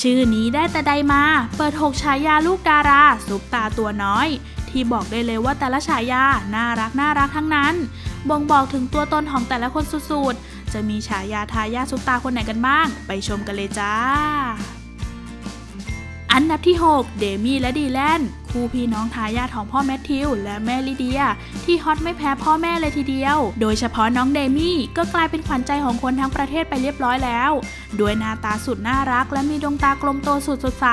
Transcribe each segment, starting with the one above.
ชื่อนี้ได้แต่ใดมา เปิดหกฉายาลูกดาราซุปตาตัวน้อย ที่บอกได้เลยว่าแต่ละฉายาน่ารักน่ารักทั้งนั้น บ่งบอกถึงตัวตนของแต่ละคนสุดๆ จะมีฉายาทายาซุปตาคนไหนกันบ้าง ไปชมกันเลยจ้า อันดับที่ 6 เดมี่และดีแลน คู่พี่น้องทายาทของพ่อแมทธิวและแม่ลิเดีย ที่ฮอตไม่แพ้พ่อแม่เลยทีเดียว โดยเฉพาะน้องเดมี่ก็กลายเป็นขวัญใจของคนทั้งประเทศไปเรียบร้อยแล้วด้วยหน้าตาสุดน่ารัก และมีดวงตากลมโตสุดสดใส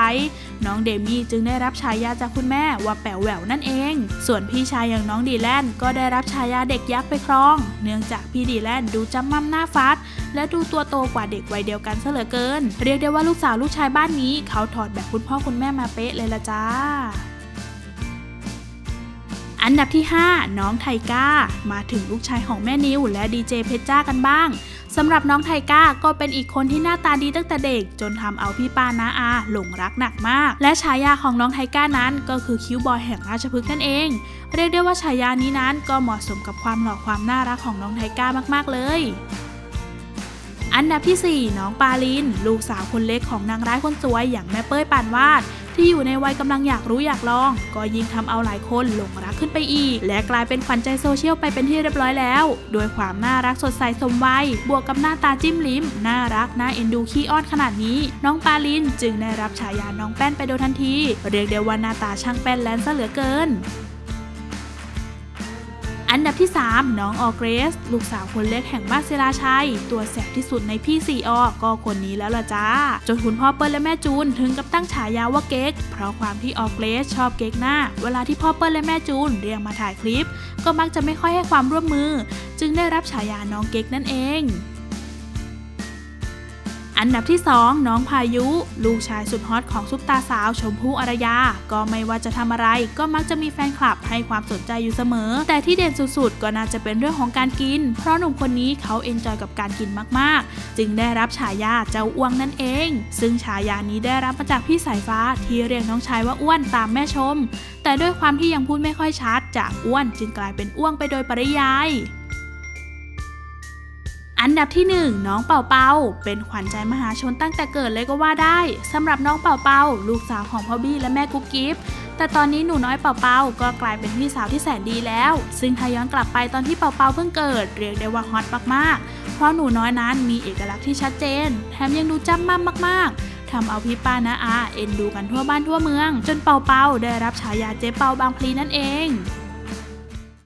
น้องเดมี่จึงได้รับฉายาจากคุณแม่ว่าแป๋วแหววนั่นเอง ส่วนพี่ชายอย่างน้องดีแลนก็ได้รับฉายาเด็กยักษ์ไปครอง เนื่องจากพี่ดีแลนดูจำมั่มหน้าฟัด และดูตัวโตกว่าเด็กวัยเดียวกันซะเหลือเกิน เรียกได้ว่าลูกสาวลูกชายบ้านนี้ เขาถอดแบบคุณพ่อคุณแม่มาเป๊ะเลยละจ้า อันดับที่ 5 น้องไทก้า มาถึงลูกชายของแม่นิวและดีเจเพชรจ้ากันบ้างสำหรับน้องไทก้าก็เป็นอีกคนที่หน้าตาดีตั้งแต่เด็ก จนทำเอาพี่ปานาอาหลงรักหนักมาก และฉายาของน้องไทก้านั้นก็คือคิวบอยแห่งราชพฤกษ์นั่นเอง เรียกได้ว่าฉายานี้นั้นก็เหมาะสมกับความหล่อความน่ารักของน้องไทก้ามากๆเลยอันดับที่ 4 น้องปาลิน ลูกสาวคนเล็กของนางร้ายคนสวยอย่างแม่เป้ยปานวาด ที่อยู่ในวัยกำลังอยากรู้อยากลอง ก็ยิ่งทำเอาหลายคนหลงรักขึ้นไปอีก และกลายเป็นขวัญใจโซเชียลไปเป็นที่เรียบร้อยแล้ว โดยความน่ารักสดใสสมวัย บวกกับหน้าตาจิ้มลิ้ม น่ารักน่าเอ็นดูขี้อ้อนขนาดนี้ น้องปาลินจึงได้รับฉายาน้องแป้นไปโดยทันที เรียกได้ว่าหน้าตาช่างแป้นแลนซะเหลือเกิน อันดับที่ 3 น้องออเกรส ลูกสาวคนเล็กแห่งบ้านเซราชัย ตัวแสบที่สุดในพี่สี่อก็คนนี้แล้วล่ะจ้า จนคุณพ่อเปิ้ลและแม่จูนถึงกับตั้งฉายาว่าเก๊ก เพราะความที่ออเกรสชอบเก๊กหน้า เวลาที่พ่อเปิ้ลและแม่จูนเรียกมาถ่ายคลิป ก็มักจะไม่ค่อยให้ความร่วมมือ จึงได้รับฉายาน้องเก๊กนั่นเอง อันดับที่ 2 น้องพายุ ลูกชายสุดฮอตของซุปตาสาวชมพู่อารยา ก็ไม่ว่าจะทำอะไร ก็มักจะมีแฟนคลับให้ความสนใจอยู่เสมอ แต่ที่เด่นสุดๆ ก็น่าจะเป็นเรื่องของการกิน เพราะหนุ่มคนนี้เขาเอนจอยกับการกินมากๆ จึงได้รับฉายาเจ้าอ้วงนั่นเอง ซึ่งฉายานี้ได้รับมาจากพี่สายฟ้าที่เรียกน้องชายว่าอ้วนตามแม่ชม แต่ด้วยความที่ยังพูดไม่ค่อยชัดจากอ้วนจึงกลายเป็นอ้วงไปโดยปริยาย อันดับที่ 1 น้องเป่าเปาเป็นขวัญใจมหาชนตั้งแต่เกิดเลยก็ว่าได้สำหรับน้องเป่าเปาลูกสาวของพ่อบี้และแม่กุ๊บกิ๊บแต่ตอนนี้หนูน้อยเป่าเปาก็กลายเป็นพี่สาวที่แสนดีแล้ว ซึ่งถ้าย้อนกลับไปตอนที่เป่าเปาเพิ่งเกิด เรียกได้ว่าฮอตมากๆ เพราะหนูน้อยนั้นมีเอกลักษณ์ที่ชัดเจน แถมยังดูจ้ำมั่มมากๆทำเอาพี่ป้านะอาเอ็นดูกันทั่วบ้านทั่วเมือง จนเป่าเปาได้รับฉายาเจ๊เปาบางพลีนั่นเอง